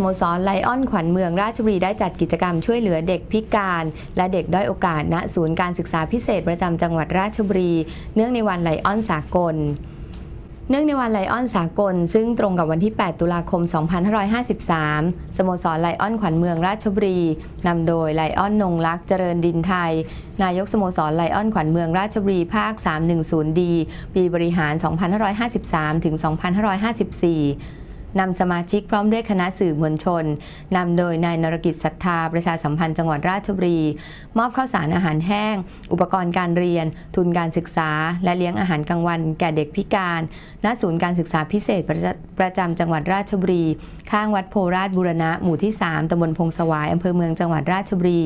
โมสรไลออนขวัญเมืองราชบุรีได้จัดกิจกรรมช่วยเหลือเด็กพิการ และเด็กด้อยโอกาสณศูนย์การศึกษาพิเศษประจำจังหวัดราชบุรี เนื่องในวันไลออนสากลเนื่องในวันไลออนสากล ซึ่งตรงกับวันที่ 8 ตุลาคม 2553 สโมสรไลออนขวัญเมืองราชบุรี นำโดยไลออนนงลักษ์เจริญดินไทย นายกสโมสรไลออนขวัญเมืองราชบุรีภาค 310D ปีบริหาร 2553 ถึง 2554 นำสมาชิกพร้อมด้วยคณะสื่อมวลชน นำโดยนายนรกิจศรัทธา ประชาสัมพันธ์จังหวัดราชบุรี มอบข้าวสารอาหารแห้ง อุปกรณ์การเรียน ทุนการศึกษา และเลี้ยงอาหารกลางวัน แก่เด็กพิการ ณ ศูนย์การศึกษาพิเศษประจประจำจังหวัดราชบุรี ข้างวัดโพราชบูรณะ หมู่ที่ 3ตำบลพงสวายอำเภอเมืองจังหวัดราชบุรี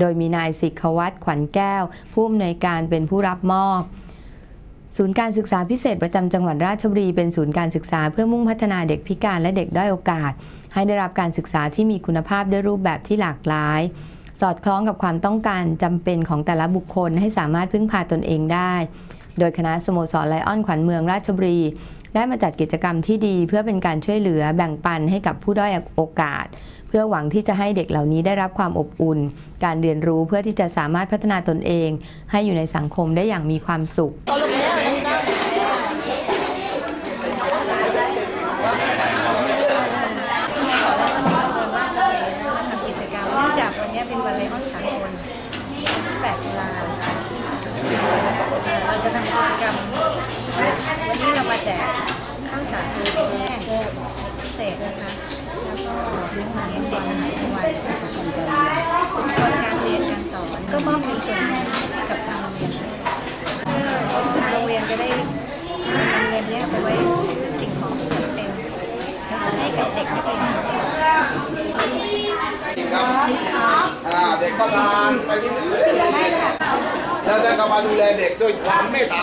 โดยมีนายสิกขวัตรขวัญแก้ว ผู้อำนวยการเป็นผู้รับมอบ ศูนย์การศึกษาพิเศษประจำจังหวัดราชบุรีเป็นศูนย์การศึกษาเพื่อมุ่งพัฒนาเด็กพิการและเด็กด้อยโอกาส ให้ได้รับการศึกษาที่มีคุณภาพด้วยรูปแบบที่หลากหลาย สอดคล้องกับความต้องการจำเป็นของแต่ละบุคคลให้สามารถพึ่งพาตนเองได้ โดยคณะสโมสรไลออนขวัญเมืองราชบุรีได้มาจัดกิจกรรมที่ดีเพื่อเป็นการช่วยเหลือแบ่งปันให้กับผู้ด้อยโอกาส เพื่อหวังที่จะให้เด็กเหล่านี้ได้รับความอบอุ่น การเรียนรู้เพื่อที่จะสามารถพัฒนาตนเอง ให้อยู่ในสังคมได้อย่างมีความสุข ทำกิจกรรมเนื่องจาก วันนี้เป็นวันไลออนสากลที่8ตุลาค่ะเราจะทำกิจกรรมวันนี้เรามาแจกข้าวสารอาหารแห้งพิเศษนะคะ แล้วก็เลี้ยงหมาหารก่อนอาหารกลางวันอุปกรณ์การเรียนการสอน ก็มอบเงินส่วนหนึ่งให้กับทางโรงเรียนเพื่อทางโรงเรียนจะได้นำเงินเนี้ยไปไว้สิ่งของที่จำเป็นนะคะให้กับเด็กนักเรียน อ่าเด็กก็ทานไปนิดนึงแล้วท่านก็มาดูแลเด็กด้วยความเมตตา